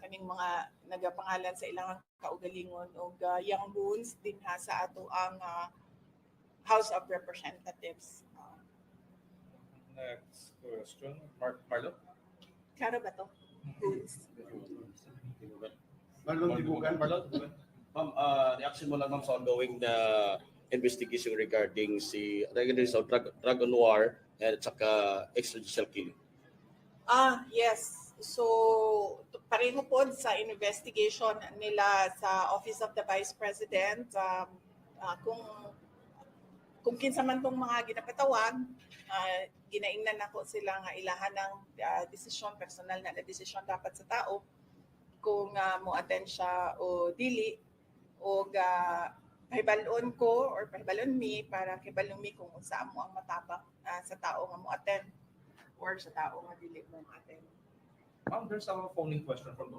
kaning mga nagapangalan sa ilang kaugalingon ug uh, young boons din ha sa ato ang uh, House of Representatives. Uh, Next question, Mar Marlo? klaro ba to? Boons. Marlon Tibugan. Marlo? Ma'am, uh, reaction mo lang ma'am sa ongoing na investigation regarding si regarding sa drug, drug on war at saka extrajudicial killing. Ah, yes. So, pareho po sa investigation nila sa Office of the Vice President, um, ah, kung kung kinsa man mga ginapatawag, uh, ginaingnan nako sila nga ilahan ng ah, desisyon, personal na na desisyon dapat sa tao kung uh, mo attend siya o dili o uh, pahibalon ko or pahibalon mi para kibalon mi kung unsa mo ang matabang ah, sa tao nga mo attend or sa tao nga dili mo attend. Ma'am, there's a phone-in question from